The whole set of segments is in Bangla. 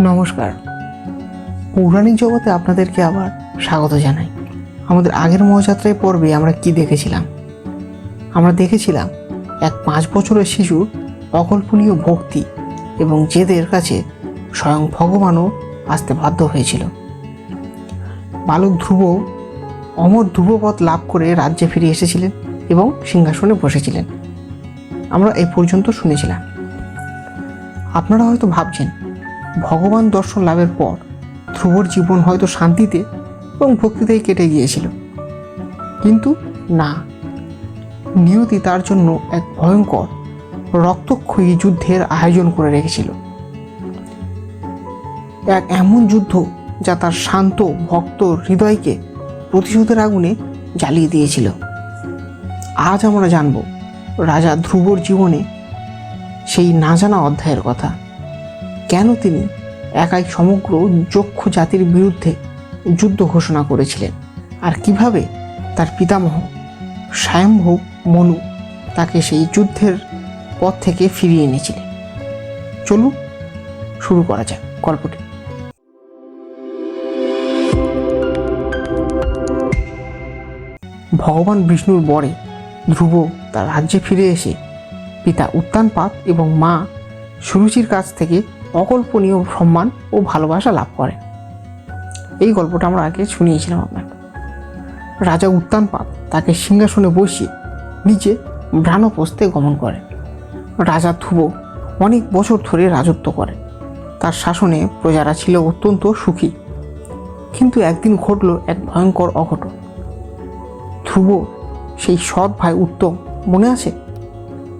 নমস্কার। পৌরাণিক জগতে আপনাদেরকে আবার স্বাগত জানাই। আমাদের আগের মহাযাত্রায় পর্বে আমরা কি দেখেছিলাম? আমরা দেখেছিলাম এক পাঁচ বছরের শিশুর অকল্পনীয় ভক্তি এবং জেদের কাছে স্বয়ং ভগবানও আসতে বাধ্য হয়েছিল। বালক ধ্রুব, অমর ধ্রুবপথ লাভ করে রাজ্যে ফিরে এসেছিলেন এবং সিংহাসনে বসেছিলেন। আমরা এই পর্যন্ত শুনেছিলাম। আপনারা হয়তো ভাবছেন ভগবান দর্শন লাভের পর ধ্রুবর জীবন হয়তো শান্তিতে এবং ভক্তিতেই কেটে গিয়েছিল। কিন্তু না, নিয়তি তার জন্য এক ভয়ঙ্কর রক্তক্ষয়ী যুদ্ধের আয়োজন করে রেখেছিল। এক এমন যুদ্ধ যা তার শান্ত ভক্ত হৃদয়কে প্রতিশোধের আগুনে জ্বালিয়ে দিয়েছিল। আজ আমরা জানব রাজা ধ্রুবর জীবনে সেই না জানা অধ্যায়ের কথা। কেন তিনি একাই সমগ্র যক্ষ জাতির বিরুদ্ধে যুদ্ধ ঘোষণা করেছিলেন? আর কীভাবে তার পিতামহ স্বয়ম্ভব মনু তাকে সেই যুদ্ধের পথ থেকে ফিরিয়ে এনেছিলেন? চলুন, শুরু করা যাক গল্পটি। ভগবান বিষ্ণুর বরে ধ্রুব তার রাজ্যে ফিরে এসে পিতা উত্তানপাত এবং মা সুরুচির কাছ থেকে অকল্পনীয় সম্মান ও ভালোবাসা লাভ করে। এই গল্পটা আমরা আগে শুনিয়েছিলাম আপনাকে। রাজা উত্তানপাত তাকে সিংহাসনে বসিয়ে নিচে ভ্রাণপ্রস্থে গমন করে। রাজা ধ্রুব অনেক বছর ধরে রাজত্ব করে। তার শাসনে প্রজারা ছিল অত্যন্ত সুখী। কিন্তু একদিন ঘটল এক ভয়ঙ্কর অঘটন। ধ্রুব সেই সৎ ভাই উত্তম মনে আছে?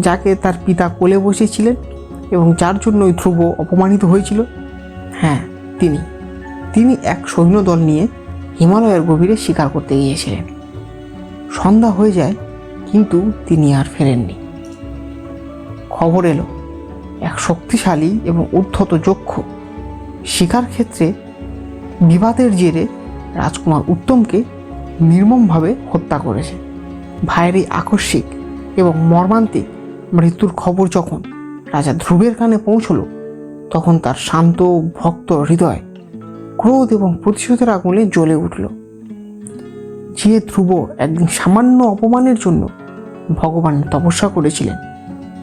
যাকে তার পিতা কোলে বসেছিলেন এবং যার জন্যই ধ্রুব অপমানিত হয়েছিল। হ্যাঁ তিনি। তিনি এক সৈন্যদল নিয়ে হিমালয়ের গভীরে শিকার করতে গিয়েছিলেন। সন্ধ্যা হয়ে যায়, কিন্তু তিনি আর ফেরেননি। খবর এলো, এক শক্তিশালী এবং উদ্ধত যক্ষ শিকার ক্ষেত্রে বিবাদের জেরে রাজকুমার উত্তমকে নির্মমভাবে হত্যা করেছে। ভাইয়ের এই আকস্মিক এবং মর্মান্তিক মৃত্যুর খবর যখন রাজা ধ্রুবের কানে পৌঁছল, তখন তার শান্ত ভক্ত হৃদয় ক্রোধ এবং প্রতিশোধের আগুনে জ্বলে উঠল। যে ধ্রুব একদিন সামান্য অপমানের জন্য ভগবান তপস্যা করেছিলেন,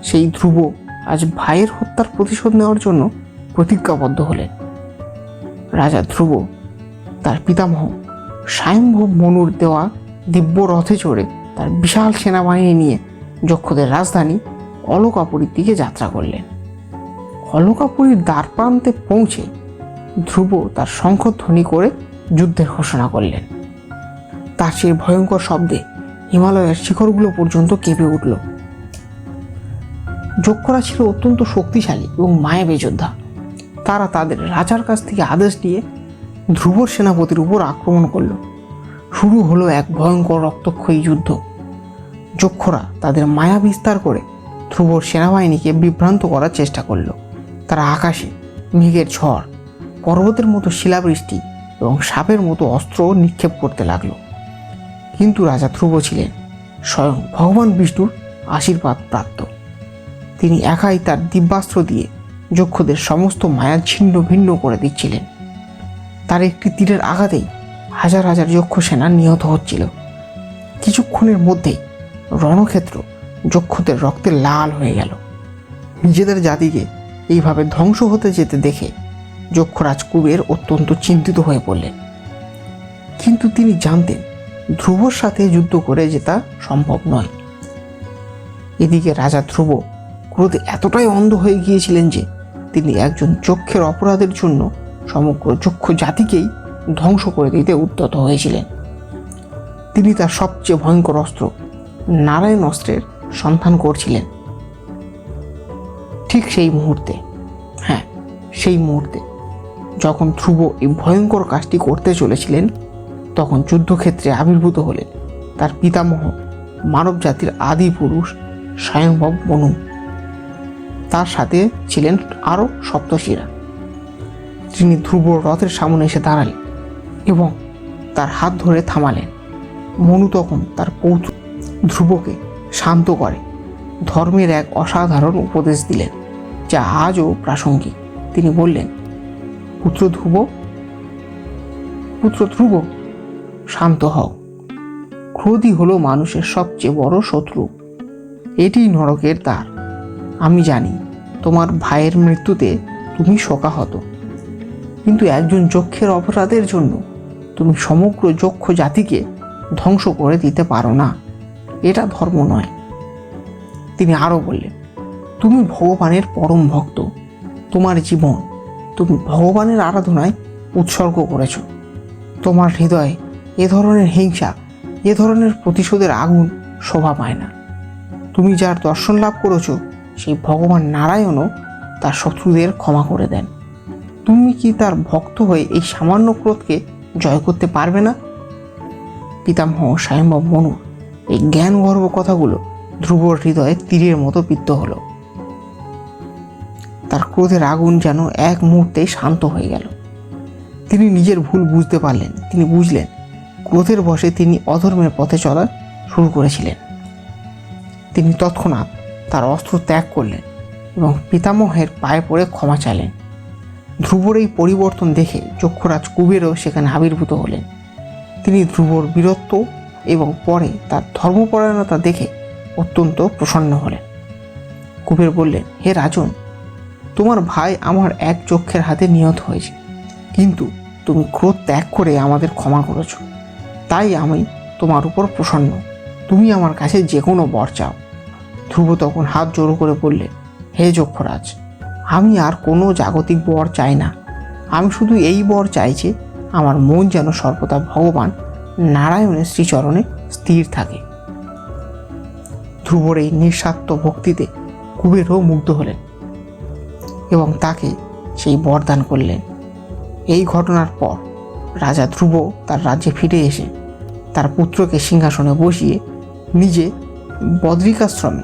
সেই ধ্রুব আজ ভাইয়ের হত্যার প্রতিশোধ নেওয়ার জন্য প্রতিজ্ঞাবদ্ধ হলেন। রাজা ধ্রুব তার পিতামহ স্বয়ম্ভব মনুর দেওয়া দিব্য রথে চড়ে তার বিশাল সেনাবাহিনী নিয়ে যক্ষদের রাজধানী অলকাপুরীর দিকে যাত্রা করলেন। অলকাপুরীর দ্বার প্রান্তে পৌঁছে ধ্রুব তার শঙ্খধ্বনি করে যুদ্ধের ঘোষণা করলেন। তার সেই ভয়ঙ্কর শব্দে হিমালয়ের শিখরগুলো পর্যন্ত কেঁপে উঠল। যক্ষরা ছিল অত্যন্ত শক্তিশালী এবং মায়াবী যোদ্ধা। তারা তাদের রাজার কাছ থেকে আদেশ নিয়ে ধ্রুবর সেনাপতির উপর আক্রমণ করল। শুরু হলো এক ভয়ঙ্কর রক্তক্ষয়ী যুদ্ধ। যক্ষরা তাদের মায়া বিস্তার করে ধ্রুবর সেনাবাহিনীকে বিভ্রান্ত করার চেষ্টা করল। তারা আকাশে মেঘের ঝড়, পর্বতের মতো শিলাবৃষ্টি এবং সাপের মতো অস্ত্র নিক্ষেপ করতে লাগল। কিন্তু রাজা ধ্রুব ছিলেন স্বয়ং ভগবান বিষ্ণুর আশীর্বাদ প্রাপ্ত। তিনি একাই তার দিব্যাস্ত্র দিয়ে যক্ষদের সমস্ত মায়া ছিন্ন ভিন্ন করে দিচ্ছিলেন। তার একটি তীরের আঘাতেই হাজার হাজার যক্ষ সেনা নিহত হচ্ছিল। কিছুক্ষণের মধ্যেই রণক্ষেত্র যক্ষদের রক্তে লাল হয়ে গেল। নিজেদের জাতিকে এইভাবে ধ্বংস হতে যেতে দেখে যক্ষরাজ কুবের অত্যন্ত চিন্তিত হয়ে পড়লেন। কিন্তু তিনি জানতেন ধ্রুবর সাথে যুদ্ধ করে জেতা সম্ভব নয়। এদিকে রাজা ধ্রুব ক্রোধে এতটাই অন্ধ হয়ে গিয়েছিলেন যে তিনি একজন চক্ষের অপরাধের জন্য সমগ্র চক্ষু জাতিকেই ধ্বংস করে দিতে উদ্যত হয়েছিলেন। তিনি তার সবচেয়ে ভয়ঙ্কর অস্ত্র নারায়ণ অস্ত্রের সন্ধান করছিলেন। ঠিক সেই মুহূর্তে হ্যাঁ সেই মুহূর্তে যখন ধ্রুব এই ভয়ঙ্কর কাজটি করতে চলেছিলেন, তখন যুদ্ধক্ষেত্রে আবির্ভূত হলেন তার পিতামহ মানব জাতির আদি পুরুষ স্বয়ংভব মনু। তার সাথে ছিলেন আরও সপ্তশিরা। তিনি ধ্রুব রথের সামনে এসে দাঁড়ালেন এবং তার হাত ধরে থামালেন। মনু তখন তার পৌত্র ধ্রুবকে শান্ত করে। ধর্মের এক অসাধারণ উপদেশ দিলেন, যা আজও প্রাসঙ্গিক। তিনি বললেন, পুত্র ধ্রুব পুত্র ধ্রুব, শান্ত হও। ক্রোধই হলো মানুষের সবচেয়ে বড় শত্রু। এটি নরকের দ্বার। আমি জানি, তোমার ভাইয়ের মৃত্যুতে তুমি শোকাহত। কিন্তু একজন যক্ষের অপরাধের জন্য তুমি সমগ্র যক্ষ জাতিকে ধ্বংস করে দিতে পারো না। এটা ধর্ম নয়। তিনি আরও বললেন, তুমি ভগবানের পরম ভক্ত। তোমার জীবন তুমি ভগবানের আরাধনায় উৎসর্গ করেছ। তোমার হৃদয়ে এ ধরনের হিংসা, এ ধরনের প্রতিশোধের আগুন শোভা পায় না। তুমি যার দর্শন লাভ করেছ, সেই ভগবান নারায়ণও তার শত্রুদের ক্ষমা করে দেন। তুমি কি তার ভক্ত হয়ে এই সামান্য ক্রোধকে জয় করতে পারবে না? পিতামহ স্বয়ম্ভব মনুর এই জ্ঞানগর্ভ কথাগুলো ধ্রুবর হৃদয়ে তীরের মতো বিদ্ধ হলো। তার ক্রোধের আগুন যেন এক মুহূর্তেই শান্ত হয়ে গেল। তিনি নিজের ভুল বুঝতে পারলেন, তিনি বুঝলেন, ক্রোধের বশে তিনি অধর্মের পথে চলা শুরু করেছিলেন। তিনি তৎক্ষণাৎ তার অস্ত্র ত্যাগ করলেন এবং পিতামহের পায়ে পড়ে ক্ষমা চাইলেন। ধ্রুবর এই পরিবর্তন দেখে চক্ষুরাজ কুবেরও সেখানে আবির্ভূত হলেন। তিনি ধ্রুবর বীরত্ব এবং পরে তার ধর্মপরায়ণতা দেখে অত্যন্ত প্রসন্ন হলেন। কুবের বললেন, হে রাজন, তোমার ভাই আমার এক চক্ষের হাতে নিহত হয়েছে, কিন্তু তুমি ক্রোধ ত্যাগ করে আমাদের ক্ষমা করেছ। তাই আমি তোমার উপর প্রসন্ন। তুমি আমার কাছে যে কোনো বর চাও। ধ্রুব তখন হাত জোড়ো করে বললে, হে যক্ষরাজ, আমি আর কোনো জাগতিক বর চাই না। আমি শুধু এই বর চাইছি আমার মন যেন সর্বদা ভগবান নারায়ণের শ্রীচরণে স্থির থাকে। ধ্রুবর এই নিঃস্বার্থ ভক্তিতে কুবেরও মুগ্ধ হলেন এবং তাকে সেই বরদান করলেন। এই ঘটনার পর রাজা ধ্রুব তার রাজ্যে ফিরে এসে তার পুত্রকে সিংহাসনে বসিয়ে নিজে বদ্রিকাশ্রমে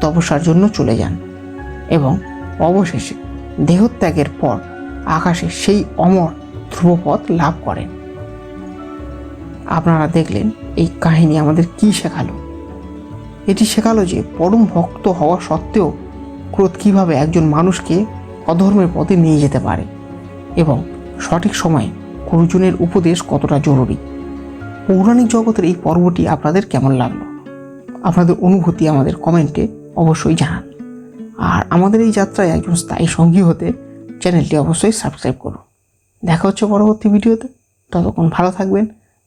তপস্যার জন্য চলে যান এবং অবশেষে দেহত্যাগের পর আকাশে সেই অমর ধ্রুবপথ লাভ করেন। আপনারা দেখলেন এই কাহিনী আমাদের কি শেখালো। এটি শেখালো যে পরম ভক্ত হওয়া সত্ত্বেও ক্রোধ কীভাবে একজন মানুষকে অধর্মের পথে নিয়ে যেতে পারে এবং সঠিক সময়ে গুরুজনের উপদেশ কতটা জরুরি। পৌরাণিক জগতের এই পর্বটি আপনাদের কেমন লাগল? আপনাদের অনুভূতি আমাদের কমেন্টে অবশ্যই জানান। আর আমাদের এই যাত্রায় একজন স্থায়ী সঙ্গী হতে চ্যানেলটি অবশ্যই সাবস্ক্রাইব করুন। দেখা হচ্ছে পরবর্তী ভিডিওতে। ততক্ষণ ভালো থাকবেন।